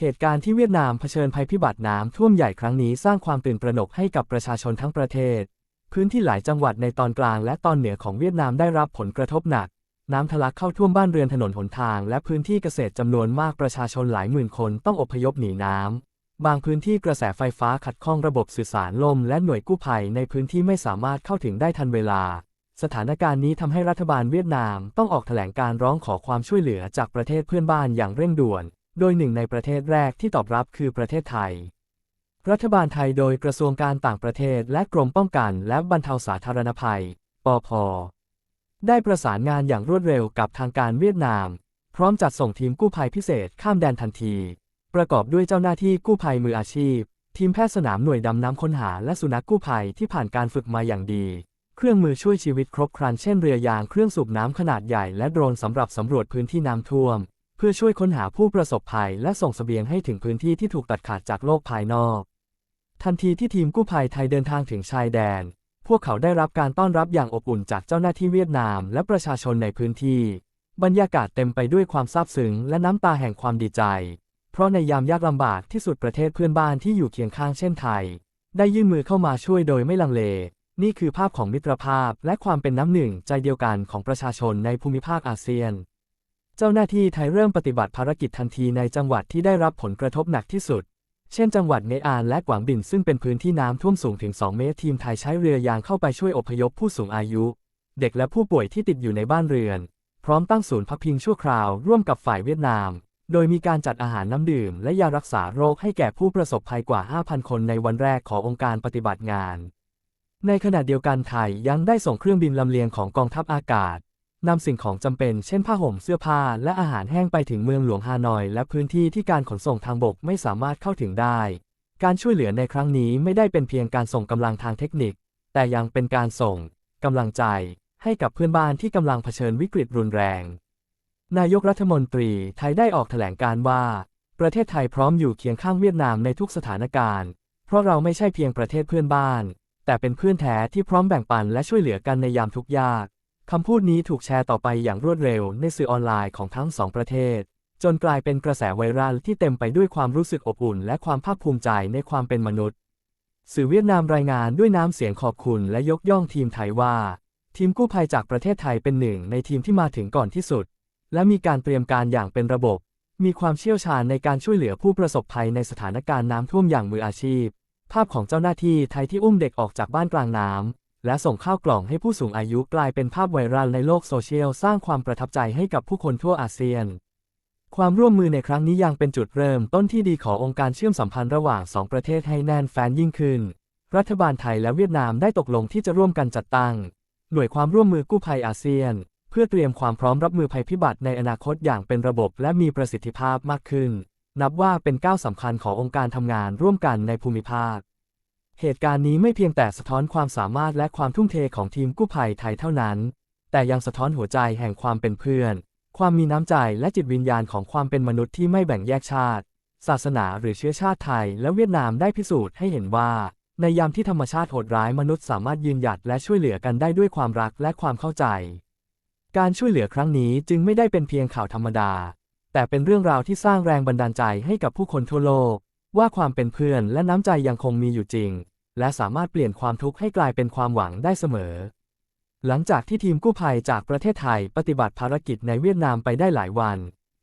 เหตุการณ์ที่เวียดนามเผชิญภัยพิบัติน้ำท่วมใหญ่ครั้งนี้สร้างความตื่นตระหนกให้กับประชาชนทั้งประเทศ พื้นที่หลายจังหวัดในตอนกลางและตอนเหนือของเวียดนามได้รับผลกระทบหนัก น้ำทะลักเข้าท่วมบ้านเรือนถนนหนทาง และพื้นที่เกษตรจำนวนมากประชาชนหลายหมื่นคนต้องอพยพหนีน้ำ บางพื้นที่กระแสไฟฟ้าขัดข้องระบบสื่อสารลมและหน่วยกู้ภัยในพื้นที่ไม่สามารถเข้าถึงได้ทันเวลา สถานการณ์นี้ทำให้รัฐบาลเวียดนามต้องออกแถลงการร้องขอความช่วยเหลือจากประเทศเพื่อนบ้านอย่างเร่งด่วน โดยหนึ่งในประเทศแรกที่ตอบรับคือประเทศไทย รัฐบาลไทยโดยกระทรวงการต่างประเทศและกรมป้องกันและบรรเทาสาธารณภัย ปพ ได้ประสานงานอย่างรวดเร็วกับทางการเวียดนาม พร้อมจัดส่งทีมกู้ภัยพิเศษข้ามแดนทันที ประกอบด้วยเจ้าหน้าที่กู้ภัยมืออาชีพ ทีมแพทย์สนามหน่วยดำน้ำค้นหาและสุนัขกู้ภัยที่ผ่านการฝึกมาอย่างดี เครื่องมือช่วยชีวิตครบครันเช่นเรือยางเครื่องสูบน้ำขนาดใหญ่และโดรนสำหรับสำรวจพื้นที่น้ำท่วม เพื่อช่วยค้นหาผู้ประสบภัยและส่งเสบียงให้ถึงพื้นที่ที่ถูกตัดขาดจากโลกภายนอก ทันทีที่ทีมกู้ภัยไทยเดินทางถึงชายแดน พวกเขาได้รับการต้อนรับอย่างอบอุ่นจากเจ้าหน้าที่เวียดนามและประชาชนในพื้นที่ บรรยากาศเต็มไปด้วยความซาบซึ้งและน้ำตาแห่งความดีใจ เพราะในยามยากลำบากที่สุดประเทศเพื่อนบ้านที่อยู่เคียงข้างเช่นไทย ได้ยื่นมือเข้ามาช่วยโดยไม่ลังเล นี่คือภาพของมิตรภาพและความเป็นน้ำหนึ่งใจเดียวกันของประชาชนในภูมิภาคอาเซียน เจ้าหน้าที่ไทยเริ่มปฏิบัติภารกิจทันทีในจังหวัดที่ได้รับผลกระทบหนักที่สุด เช่นจังหวัดเนอานและกวางบินซึ่งเป็นพื้นที่น้ำท่วมสูงถึง 2 เมตร ทีมไทยใช้เรือยางเข้าไปช่วยอพยพผู้สูงอายุ เด็กและผู้ป่วยที่ติดอยู่ในบ้านเรือน พร้อมตั้งศูนย์พักพิงชั่วคราวร่วมกับฝ่ายเวียดนาม โดยมีการจัดอาหารน้ำดื่ม และยารักษาโรคให้แก่ผู้ประสบภัยกว่า 5,000 คนในวันแรกขององค์การปฏิบัติงาน ในขณะเดียวกันไทยยังได้ส่งเครื่องบินลำเลียงของกองทัพอากาศ นำสิ่งของจำเป็นเช่นผ้าห่มเสื้อผ้าและอาหารแห้งไปถึงเมืองหลวงฮานอย และพื้นที่ที่การขนส่งทางบกไม่สามารถเข้าถึงได้ การช่วยเหลือในครั้งนี้ไม่ได้เป็นเพียงการส่งกำลังทางเทคนิค แต่ยังเป็นการส่งกำลังใจให้กับเพื่อนบ้านที่กำลังเผชิญวิกฤตรุนแรง นายกรัฐมนตรีไทยได้ออกแถลงการว่า ประเทศไทยพร้อมอยู่เคียงข้างเวียดนามในทุกสถานการณ์ เพราะเราไม่ใช่เพียงประเทศเพื่อนบ้าน แต่เป็นเพื่อนแท้ที่พร้อมแบ่งปันและช่วยเหลือกันในยามทุกข์ยาก คำพูดนี้ถูกแชร์ต่อไปอย่างรวดเร็วในสื่อออนไลน์ของทั้งสองประเทศ จนกลายเป็นกระแสไวรัลที่เต็มไปด้วยความรู้สึกอบอุ่น และความภาคภูมิใจในความเป็นมนุษย์ สื่อเวียดนามรายงานด้วยน้ำเสียงขอบคุณและยกย่องทีมไทยว่า ทีมกู้ภัยจากประเทศไทยเป็นหนึ่งในทีมที่มาถึงก่อนที่สุด และมีการเตรียมการอย่างเป็นระบบ มีความเชี่ยวชาญในการช่วยเหลือผู้ประสบภัยในสถานการณ์น้ำท่วมอย่างมืออาชีพ ภาพของเจ้าหน้าที่ไทยที่อุ้มเด็กออกจากบ้านกลางน้ำ และส่งข้าวกล่องให้ผู้สูงอายุกลายเป็นภาพไวรัลในโลกโซเชียลสร้างความประทับใจให้กับผู้คนทั่วอาเซียน ความร่วมมือในครั้งนี้ยังเป็นจุดเริ่มต้นที่ดีขององค์การเชื่อมสัมพันธ์ระหว่างสองประเทศให้แน่นแฟนยิ่งขึ้น รัฐบาลไทยและเวียดนามได้ตกลงที่จะร่วมกันจัดตั้ง หน่วยความร่วมมือกู้ภัยอาเซียน เพื่อเตรียมความพร้อมรับมือภัยพิบัติในอนาคตอย่างเป็นระบบและมีประสิทธิภาพมากขึ้น นับว่าเป็นก้าวสำคัญขององค์การทำงานร่วมกันในภูมิภาค เหตุการณ์นี้ไม่เพียงแต่สะท้อนความสามารถและความทุ่มเทของทีมกู้ภัยไทยเท่านั้น แต่ยังสะท้อนหัวใจแห่งความเป็นเพื่อน ความมีน้ำใจและจิตวิญญาณของความเป็นมนุษย์ที่ไม่แบ่งแยกชาติ ศาสนาหรือเชื้อชาติไทยและเวียดนามได้พิสูจน์ให้เห็นว่า ในยามที่ธรรมชาติโหดร้ายมนุษย์สามารถยืนหยัดและช่วยเหลือกันได้ด้วยความรักและความเข้าใจ การช่วยเหลือครั้งนี้จึงไม่ได้เป็นเพียงข่าวธรรมดา แต่เป็นเรื่องราวที่สร้างแรงบันดาลใจให้กับผู้คนทั่วโลก ว่าความเป็นเพื่อนและน้ำใจยังคงมีอยู่จริง และสามารถเปลี่ยนความทุกข์ให้กลายเป็นความหวังได้เสมอ หลังจากที่ทีมกู้ภัยจากประเทศไทยปฏิบัติภารกิจในเวียดนามไปได้หลายวัน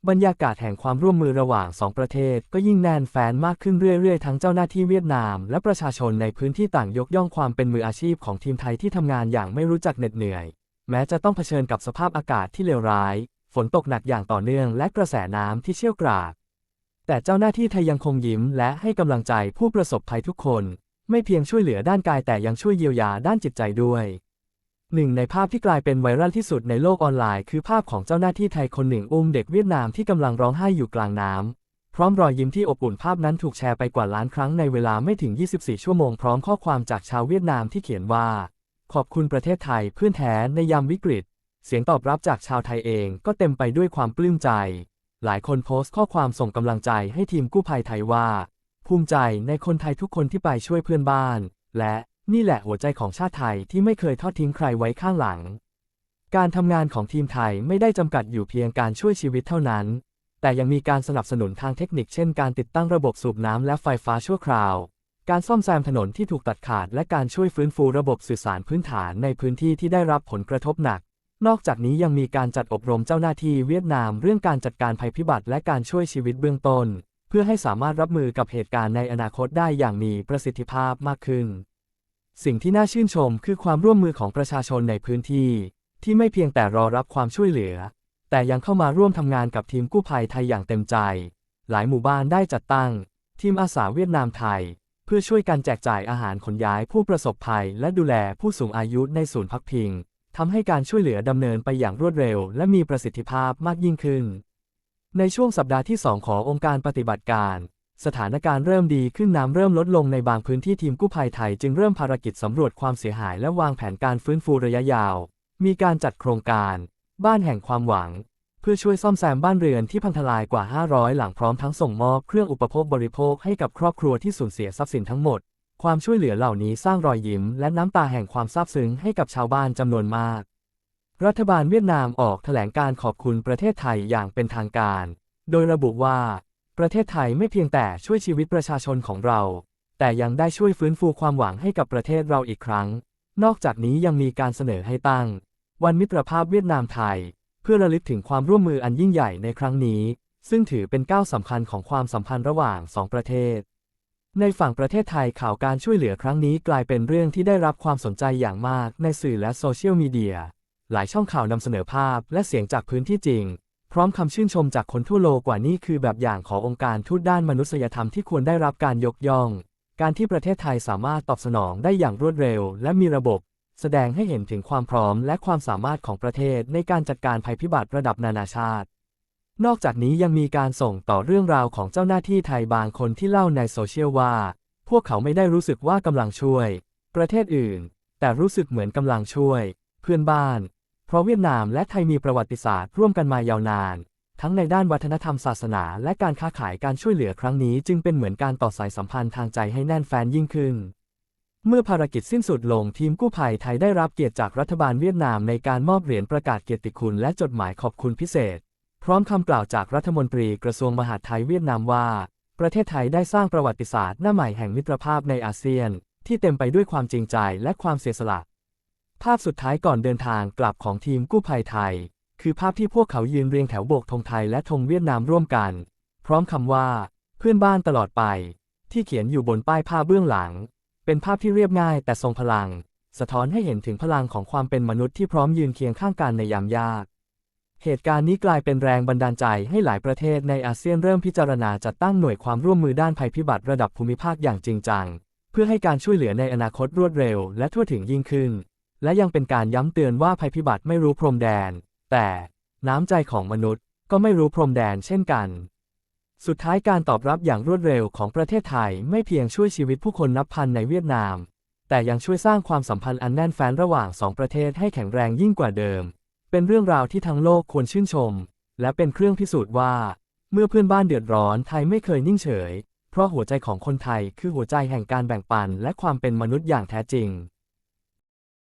บรรยากาศแห่งความร่วมมือระหว่างสองประเทศ ก็ยิ่งแน่นแฟ้นมากขึ้นเรื่อยๆ ทั้งเจ้าหน้าที่เวียดนาม และประชาชนในพื้นที่ต่างยกย่องความเป็นมืออาชีพของทีมไทยที่ทำงานอย่างไม่รู้จักเหน็ดเหนื่อย แม้จะต้องเผชิญกับสภาพอากาศที่เลวร้าย ฝนตกหนักอย่างต่อเนื่องและกระแสน้ำที่เชี่ยวกราก แต่เจ้าหน้าที่ไทยยังคงยิ้มและให้กำลังใจผู้ประสบภัยทุกคน ไม่เพียงช่วยเหลือด้านกายแต่ยังช่วยเยียวยาด้านจิตใจด้วยหนึ่งในภาพที่กลายเป็นไวรัลที่สุดในโลกออนไลน์ คือภาพของเจ้าหน้าที่ไทยคนหนึ่งอุ้มเด็กเวียดนามที่กำลังร้องไห้อยู่กลางน้ำพร้อมรอยยิ้มที่อบอุ่นภาพนั้นถูกแชร์ไปกว่าล้านครั้งในเวลาไม่ถึง 24 ชั่วโมงพร้อมข้อความจากชาวเวียดนามที่เขียนว่า ขอบคุณประเทศไทยเพื่อนแท้ในยามวิกฤต เสียงตอบรับจากชาวไทยเองก็เต็มไปด้วยความปลื้มใจ หลายคนโพสต์ข้อความส่งกำลังใจให้ทีมกู้ภัยไทยว่า ภูมิใจในคนไทยทุกคนที่ไปช่วยเพื่อนบ้าน และนี่แหละหัวใจของชาติไทยที่ไม่เคยทอดทิ้งใครไว้ข้างหลัง การทำงานของทีมไทยไม่ได้จำกัดอยู่เพียงการช่วยชีวิตเท่านั้นแแต่ยังมีการสนับสนุนทางเทคนิคเช่นการติดตั้งระบบสูบน้ำและไฟฟ้าชั่วคราว การซ่อมแซมถนนที่ถูกตัดขาด และการช่วยฟื้นฟูระบบสื่อสารพื้นฐานในพื้นที่ที่ได้รับผลกระทบหนัก นอกจากนี้ยังมีการจัดอบรมเจ้าหน้าที่เวียดนามเรื่องการจัดการภัยพิบัติและการช่วยชีวิตเบื้องต้น เพื่อให้สามารถรับมือกับเหตุการณ์ในอนาคตได้อย่างมีประสิทธิภาพมากขึ้น สิ่งที่น่าชื่นชมคือความร่วมมือของประชาชนในพื้นที่ ที่ไม่เพียงแต่รอรับความช่วยเหลือ แต่ยังเข้ามาร่วมทำงานกับทีมกู้ภัยไทยอย่างเต็มใจ หลายหมู่บ้านได้จัดตั้ง ทีมอาสาเวียดนามไทย เพื่อช่วยกันแจกจ่ายอาหารขนย้ายผู้ประสบภัย และดูแลผู้สูงอายุในศูนย์พักพิง ทำให้การช่วยเหลือดำเนินไปอย่างรวดเร็ว และมีประสิทธิภาพมากยิ่งขึ้น ในช่วงสัปดาห์ที่ 2 ขององค์การปฏิบัติการ สถานการณ์เริ่มดีขึ้นน้ำเริ่มลดลงในบางพื้นที่ทีมกู้ภัยไทย จึงเริ่มภารกิจสำรวจความเสียหายและวางแผนการฟื้นฟูระยะยาว มีการจัดโครงการ บ้านแห่งความหวัง เพื่อช่วยซ่อมแซมบ้านเรือนที่พังทลายกว่า 500 หลังพร้อมทั้งส่งมอบเครื่องอุปโภคบริโภคให้กับครอบครัวที่สูญเสียทรัพย์สินทั้งหมด ความช่วยเหลือเหล่านี้สร้างรอยยิ้มและน้ำตาแห่งความซาบซึ้งให้กับชาวบ้านจำนวนมาก รัฐบาลเวียดนามออกแถลงการขอบคุณประเทศไทยอย่างเป็นทางการ โดยระบุว่า ประเทศไทยไม่เพียงแต่ช่วยชีวิตประชาชนของเรา แต่ยังได้ช่วยฟื้นฟูความหวังให้กับประเทศเราอีกครั้ง นอกจากนี้ยังมีการเสนอให้ตั้ง วันมิตรภาพเวียดนามไทย เพื่อระลึกถึงความร่วมมืออันยิ่งใหญ่ในครั้งนี้ ซึ่งถือเป็นก้าวสำคัญของความสัมพันธ์ระหว่างสองประเทศ ในฝั่งประเทศไทยข่าวการช่วยเหลือครั้งนี้กลายเป็นเรื่องที่ได้รับความสนใจอย่างมากในสื่อและโซเชียลมีเดีย หลายช่องข่าวนำเสนอภาพและเสียงจากพื้นที่จริง พร้อมคำชื่นชมจากคนทั่วโลกว่านี่คือแบบอย่างขององค์การทูตด้านมนุษยธรรมที่ควรได้รับการยกย่อง การที่ประเทศไทยสามารถตอบสนองได้อย่างรวดเร็ว และมีระบบ แสดงให้เห็นถึงความพร้อมและความสามารถของประเทศในการจัดการภัยพิบัติระดับนานาชาติ นอกจากนี้ยังมีการส่งต่อเรื่องราวของเจ้าหน้าที่ไทยบางคนที่เล่าในโซเชียลว่า พวกเขาไม่ได้รู้สึกว่ากำลังช่วย ประเทศอื่น แต่รู้สึกเหมือนกำลังช่วย เพื่อนบ้าน เพราะเวียดนามและไทยมีประวัติศาสตร์ร่วมกันมายาวนาน ทั้งในด้านวัฒนธรรมศาสนา และการค้าขายการช่วยเหลือครั้งนี้จึงเป็นเหมือนการต่อสายสัมพันธ์ทางใจให้แน่นแฟนยิ่งขึ้น เมื่อภารกิจสิ้นสุดลงทีมกู้ภัยไทยได้รับเกียรติจากรัฐบาลเวียดนามในการมอบเหรียญประกาศเกียรติคุณและจดหมายขอบคุณพิเศษ พร้อมคำกล่าวจากรัฐมนตรีกระทรวงมหาดไทยเวียดนามว่า ประเทศไทยได้สร้างประวัติศาสตร์หน้าใหม่แห่งมิตรภาพในอาเซียน ที่เต็มไปด้วยความจริงใจและความเสียสละ ภาพสุดท้ายก่อนเดินทางกลับของทีมกู้ภัยไทย คือภาพที่พวกเขายืนเรียงแถวโบกธงไทยและธงเวียดนามร่วมกัน พร้อมคำว่า เพื่อนบ้านตลอดไป ที่เขียนอยู่บนป้ายผ้าเบื้องหลัง เป็นภาพที่เรียบง่ายแต่ทรงพลัง สะท้อนให้เห็นถึงพลังของความเป็นมนุษย์ที่พร้อมยืนเคียงข้างกันในยามยาก เหตุการณ์นี้กลายเป็นแรงบันดาลใจให้หลายประเทศในอาเซียนเริ่มพิจารณาจัดตั้งหน่วยความร่วมมือด้านภัยพิบัติระดับภูมิภาคอย่างจริงจัง เพื่อให้การช่วยเหลือในอนาคตรวดเร็วและทั่วถึงยิ่งขึ้น และยังเป็นการย้ำเตือนว่าภัยพิบัติไม่รู้พรมแดน แต่น้ำใจของมนุษย์ก็ไม่รู้พรมแดนเช่นกัน สุดท้ายการตอบรับอย่างรวดเร็วของประเทศไทยไม่เพียงช่วยชีวิตผู้คนนับพันในเวียดนาม แต่ยังช่วยสร้างความสัมพันธ์อันแน่นแฟ้นระหว่างสองประเทศให้แข็งแรงยิ่งกว่าเดิม เป็นเรื่องราวที่ทั้งโลกควรชื่นชม และเป็นเครื่องพิสูจน์ว่า เมื่อเพื่อนบ้านเดือดร้อนไทยไม่เคยนิ่งเฉย เพราะหัวใจของคนไทยคือหัวใจแห่งการแบ่งปันและความเป็นมนุษย์อย่างแท้จริง